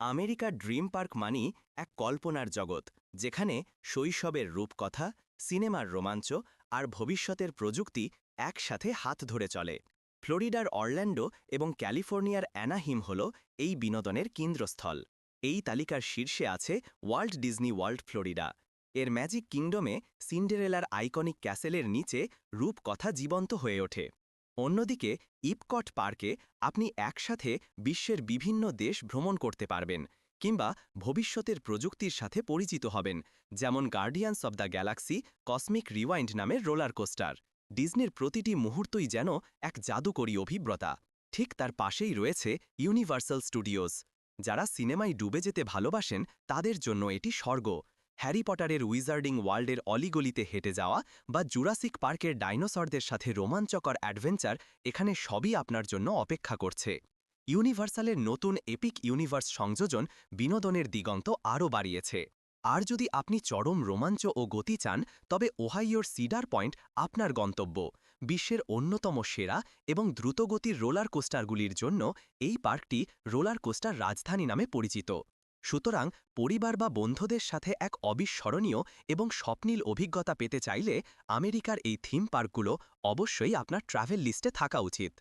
আমেরিকার dream park মানি এক কল্পনার জগৎ, যেখানে শৈশবের রূপকথা, সিনেমার রোমাঞ্চ আর ভবিষ্যতের প্রযুক্তি একসাথে হাত ধরে চলে। ফ্লোরিডার অরল্যান্ডো এবং ক্যালিফোর্নিয়ার অ্যানাহিম হল এই বিনোদনের কেন্দ্রস্থল। এই তালিকার শীর্ষে আছে ওয়ার্ল্ড ডিজনি ওয়ার্ল্ড ফ্লোরিডা। এর ম্যাজিক কিংডমে সিন্ডেরেলার আইকনিক ক্যাসেলের নিচে রূপকথা জীবন্ত হয়ে ওঠে। অন্যদিকে ইপকট পার্কে আপনি একসাথে বিশ্বের বিভিন্ন দেশ ভ্রমণ করতে পারবেন কিংবা ভবিষ্যতের প্রযুক্তির সাথে পরিচিত হবেন, যেমন Guardians of the Galaxy Cosmic Rewind নামের রোলার কোস্টার। ডিজনির প্রতিটি মুহূর্তই যেন এক জাদুকরী অভিব্রতা। ঠিক তার পাশেই রয়েছে ইউনিভার্সাল স্টুডিওস যারা সিনেমায় ডুবে যেতে ভালোবাসেন, তাদের জন্য এটি স্বর্গ। হ্যারি পটারের উইজার্ডিং ওয়ার্ল্ডের অলিগলিতে হেঁটে যাওয়া বা জুরাসিক পার্কের ডাইনোসরদের সাথে রোমাঞ্চকর অ্যাডভেঞ্চার এখানে সবই আপনার জন্য অপেক্ষা করছে। ইউনিভার্সালের নতুন এপিক ইউনিভার্স সংযোজন বিনোদনের দিগন্ত আরও বাড়িয়েছে। আর যদি আপনি চরম রোমাঞ্চ ও গতি চান, তবে ওহাইওর সিডার পয়েন্ট আপনার গন্তব্য। বিশ্বের অন্যতম সেরা এবং দ্রুতগতির রোলার কোস্টারগুলির জন্য এই পার্কটি রোলার কোস্টার রাজধানী নামে পরিচিত। সুতরাং পরিবার বা বন্ধুদের সাথে এক অবিস্মরণীয় এবং স্বপ্নিল অভিজ্ঞতা পেতে চাইলে আমেরিকার এই থিম পার্কগুলো অবশ্যই আপনার ট্রাভেল লিস্টে থাকা উচিত।